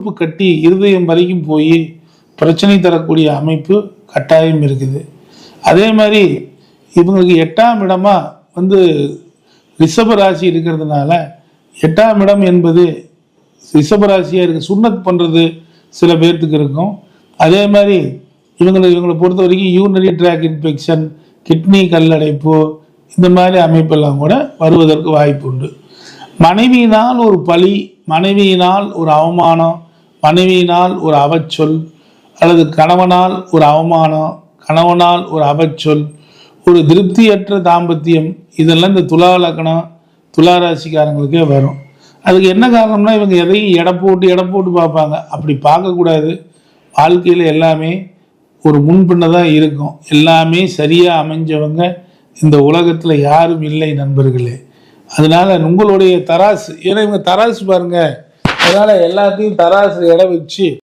உறுப்பு கட்டி இருதயம் வரைக்கும் போய் பிரச்சனை தரக்கூடிய அமைப்பு கட்டாயம் இருக்குது. அதே மாதிரி இவங்களுக்கு எட்டாம் இடமா வந்து ரிஷபராசி இருக்கிறதுனால எட்டாம் இடம் என்பது ரிஷபராசியாக இருக்கு சுண்ணத் பண்ணுறது சில பேர்த்துக்கு இருக்கும். அதே மாதிரி இவங்களை இவங்களை பொறுத்த வரைக்கும் யூனரி ட்ராக் இன்ஃபெக்ஷன் கிட்னி கல்லடைப்பு இந்த மாதிரி அமைப்பெல்லாம் கூட வருவதற்கு வாய்ப்பு உண்டு மனைவியினால் ஒரு பழி மனைவியினால் ஒரு அவமானம் மனைவியினால் ஒரு அவச்சொல் அல்லது கணவனால் ஒரு அவமானம் கணவனால் ஒரு அவச்சொல் ஒரு திருப்தியற்ற தாம்பத்தியம் இதெல்லாம் இந்த துலா லக்கணம் துலா ராசிக்காரங்களுக்கே வரும். அதுக்கு என்ன காரணம்னா இவங்க எதையும் எடை போட்டு எடை போட்டு பார்ப்பாங்க. அப்படி பார்க்கக்கூடாது வாழ்க்கையில் எல்லாமே ஒரு முன்பின்ன தான் இருக்கும். எல்லாமே சரியாக அமைஞ்சவங்க இந்த உலகத்தில் யாரும் இல்லை நண்பர்களே. அதனால் உங்களுடைய தராசு ஏன்னா இவங்க தராசு பாருங்கள் அதனால எல்லாத்தையும் தராசு எடை வச்சு